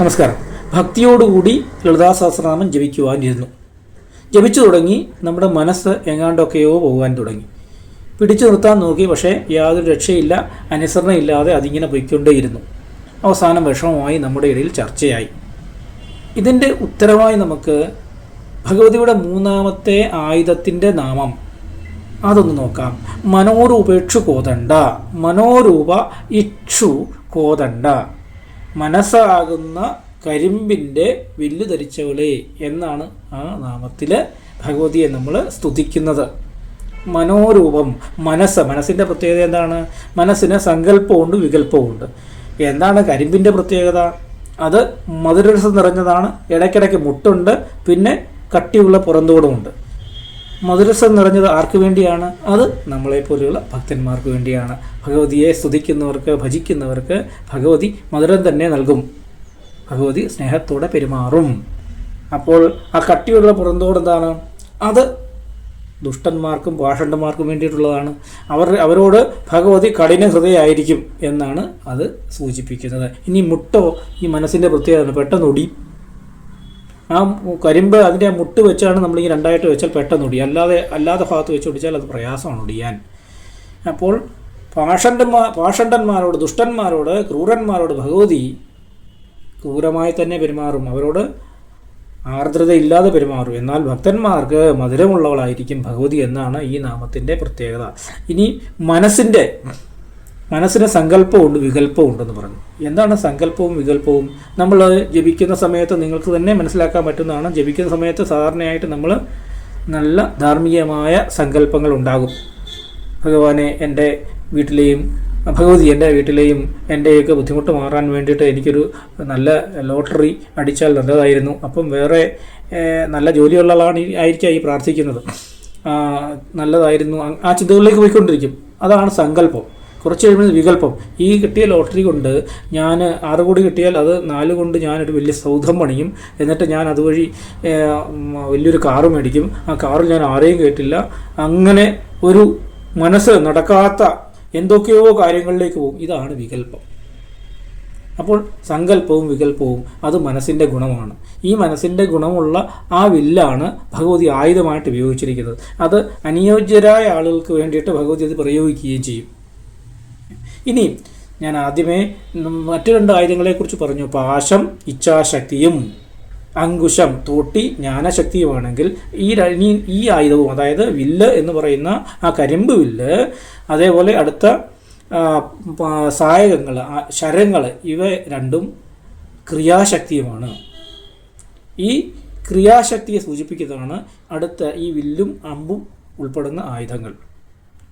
നമസ്കാരം. ഭക്തിയോടുകൂടി ലളിതാ സഹസ്രനാമം ജപിക്കുവാനിരുന്നു. ജപിച്ചു തുടങ്ങി നമ്മുടെ മനസ്സ് എങ്ങാണ്ടൊക്കെയോ പോകാൻ തുടങ്ങി. പിടിച്ചു നിർത്താൻ നോക്കി പക്ഷേ യാതൊരു രക്ഷയില്ല അനുസരണയില്ലാതെ അതിങ്ങനെ പൊയ്ക്കൊണ്ടേയിരുന്നു. അവസാനം വിഷമമായി നമ്മുടെ ഇടയിൽ ചർച്ചയായി. ഇതിന്റെ ഉത്തരവായി നമുക്ക് ഭഗവതിയുടെ മൂന്നാമത്തെ ആയുധത്തിന്റെ നാമം. അതൊന്ന് നോക്കാം. മനോരൂപേക്ഷു കോതണ്ട മനോരൂപ ഇക്ഷു കോതണ്ട മനസ്സാകുന്ന കരിമ്പിന്റെ വില്ല് ധരിച്ചവളെ എന്നാണ് ആ നാമത്തിൽ ഭഗവതിയെ നമ്മൾ സ്തുതിക്കുന്നത്. മനോരൂപം മനസ്സ്. മനസ്സിന്റെ പ്രത്യേകത എന്താണ്? മനസ്സിന് സങ്കല്പമുണ്ട് വികല്പമുണ്ട്. എന്താണ് കരിമ്പിന്റെ പ്രത്യേകത? അത് മധുരരസം നിറഞ്ഞതാണ്. ഇടയ്ക്കിടയ്ക്ക് മുട്ടുണ്ട് പിന്നെ കട്ടിയുള്ള പുറന്തോടുമുണ്ട്. മധുരസം നിറഞ്ഞത് ആർക്ക് വേണ്ടിയാണ്? അത് നമ്മളെപ്പോലെയുള്ള ഭക്തന്മാർക്ക് വേണ്ടിയാണ്. ഭഗവതിയെ സ്തുതിക്കുന്നവർക്ക് ഭജിക്കുന്നവർക്ക് ഭഗവതി മധുരം തന്നെ നൽകും. ഭഗവതി സ്നേഹത്തോടെ പെരുമാറും. അപ്പോൾ ആ കട്ടിയുള്ള പുറന്തോട് എന്താണ്? അത് ദുഷ്ടന്മാർക്കും പാഷണ്ഡന്മാർക്കും വേണ്ടിയിട്ടുള്ളതാണ്. അവർ അവരോട് ഭഗവതി കഠിന ഹൃദയമായിരിക്കും എന്നാണ് അത് സൂചിപ്പിക്കുന്നത്. ഇനി മുട്ടോ ഈ മനസ്സിന്റെ പ്രത്യേകത പെട്ടെന്ന് ഒടിയും ആ കരിമ്പ് അതിന്റെ മുട്ട് വെച്ചാണ് നമ്മൾ ഈ രണ്ടായിട്ട് വെച്ചാൽ പെട്ടെന്ന് ഒടിയും അല്ലാതെ അല്ലാതെ ഭാഗത്ത് വെച്ച് ഒടിച്ചാൽ അത് പ്രയാസമാണ് ഒടിയാൻ. അപ്പോൾ പാഷണ്ടന്മാർ പാഷണ്ഡന്മാരോട് ദുഷ്ടന്മാരോട് ക്രൂരന്മാരോട് ഭഗവതി ക്രൂരമായി തന്നെ പെരുമാറും. അവരോട് ആർദ്രതയില്ലാതെ പെരുമാറും. എന്നാൽ ഭക്തന്മാർക്ക് മധുരമുള്ളവളായിരിക്കും ഭഗവതി എന്നാണ് ഈ നാമത്തിന്റെ പ്രത്യേകത. ഇനി മനസ്സിന്റെ മനസ്സിന് സങ്കല്പമുണ്ട് വികല്പമുണ്ടെന്ന് പറഞ്ഞു. എന്താണ് സങ്കല്പവും വികല്പവും? നമ്മൾ ജപിക്കുന്ന സമയത്ത് നിങ്ങൾക്ക് തന്നെ മനസ്സിലാക്കാൻ പറ്റുന്നതാണ്. ജപിക്കുന്ന സമയത്ത് സാധാരണയായിട്ട് നമ്മൾ നല്ല ധാർമ്മികമായ സങ്കല്പങ്ങൾ ഉണ്ടാകും. ഭഗവാനെ എന്റെ വീട്ടിലെയും ഭഗവതി എന്റെ വീട്ടിലെയും എന്റെയൊക്കെ ബുദ്ധിമുട്ട് മാറാൻ വേണ്ടിയിട്ട് എനിക്കൊരു നല്ല ലോട്ടറി അടിച്ചാൽ നല്ലതായിരുന്നു. അപ്പം വേറെ നല്ല ജോലിയുള്ള ആളാണ് ആയിരിക്കാം ഈ പ്രാർത്ഥിക്കുന്നത്. നല്ലതായിരുന്നു. ആ ചിന്തകളിലേക്ക് പോയിക്കൊണ്ടിരിക്കും. അതാണ് സങ്കല്പം. കുറച്ച് കഴിയുമ്പോൾ വികല്പം ഈ കിട്ടിയ ലോട്ടറി കൊണ്ട് ഞാൻ ആറ് കോടി കിട്ടിയാൽ അത് നാല് കൊണ്ട് ഞാനൊരു വലിയ സൗധം പണിയും. എന്നിട്ട് ഞാൻ അതുവഴി വലിയൊരു കാറ് മേടിക്കും. ആ കാറിൽ ഞാൻ ആരെയും കേട്ടില്ല. അങ്ങനെ ഒരു മനസ്സ് നടക്കാത്ത എന്തൊക്കെയോ കാര്യങ്ങളിലേക്ക് പോകും. ഇതാണ് വികല്പം അപ്പോൾ സങ്കല്പവും വികല്പവും അത് മനസ്സിന്റെ ഗുണമാണ്. ഈ മനസ്സിന്റെ ഗുണമുള്ള ആ വില്ലാണ് ഭഗവതി ആയുധമായിട്ട് ഉപയോഗിച്ചിരിക്കുന്നത്. അത് അനുയോജ്യരായ ആളുകൾക്ക് വേണ്ടിയിട്ട് ഭഗവതി അത് പ്രയോഗിക്കുകയും ചെയ്യും. ഇനി ഞാൻ ആദ്യമേ മറ്റു രണ്ട് ആയുധങ്ങളെക്കുറിച്ച് പറഞ്ഞു. പാശം ഇച്ഛാശക്തിയും അങ്കുശം തോട്ടി ജ്ഞാനശക്തിയുമാണെങ്കിൽ ഈ ഇനി ഈ ആയുധവും അതായത് വില്ല് എന്ന് പറയുന്ന ആ കരിമ്പ് വില്ല് അതേപോലെ അടുത്ത സായകങ്ങൾ ശരങ്ങൾ ഇവ രണ്ടും ക്രിയാശക്തിയുമാണ്. ഈ ക്രിയാശക്തിയെ സൂചിപ്പിക്കുന്നതാണ് അടുത്ത ഈ വില്ലും അമ്പും ഉൾപ്പെടുന്ന ആയുധങ്ങൾ.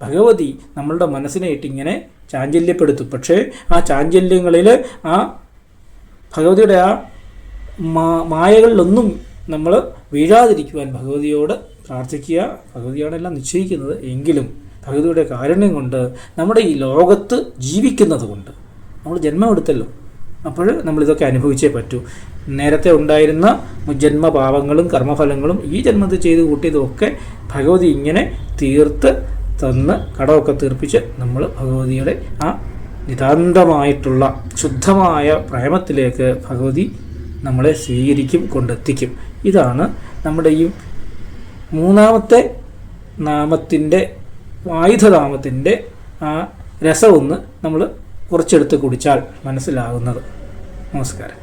ഭഗവതി നമ്മളുടെ മനസ്സിനായിട്ട് ഇങ്ങനെ ചാഞ്ചല്യപ്പെടുത്തും. പക്ഷേ ആ ചാഞ്ചല്യങ്ങളിൽ ആ ഭഗവതിയുടെ ആ മായകളിലൊന്നും നമ്മൾ വീഴാതിരിക്കുവാൻ ഭഗവതിയോട് പ്രാർത്ഥിക്കുക ഭഗവതിയാണ് എല്ലാം നിശ്ചയിക്കുന്നത് എങ്കിലും ഭഗവതിയുടെ കാരുണ്യം കൊണ്ട് നമ്മുടെ ഈ ലോകത്ത് ജീവിക്കുന്നത് കൊണ്ട് നമ്മൾ ജന്മമെടുത്തല്ലോ അപ്പോൾ നമ്മളിതൊക്കെ അനുഭവിച്ചേ പറ്റൂ. നേരത്തെ ഉണ്ടായിരുന്ന ജന്മപാപങ്ങളും കർമ്മഫലങ്ങളും ഈ ജന്മത്തിൽ ചെയ്ത് കൂട്ടിയതുമൊക്കെ ഭഗവതി ഇങ്ങനെ തീർത്ത് തന്ന് കടമൊക്കെ തീർപ്പിച്ച് നമ്മൾ ഭഗവതിയുടെ ആ നിതാന്തമായിട്ടുള്ള ശുദ്ധമായ പ്രേമത്തിലേക്ക് ഭഗവതി നമ്മളെ സ്വീകരിക്കും കൊണ്ടെത്തിക്കും. ഇതാണ് നമ്മുടെ ഈ മൂന്നാമത്തെ നാമത്തിന്റെ ആയുധനാമത്തിന്റെ ആ രസമൊന്ന് നമ്മൾ കുറച്ചെടുത്ത് കുടിച്ചാൽ മനസ്സിലാകുന്നത് നമസ്കാരം.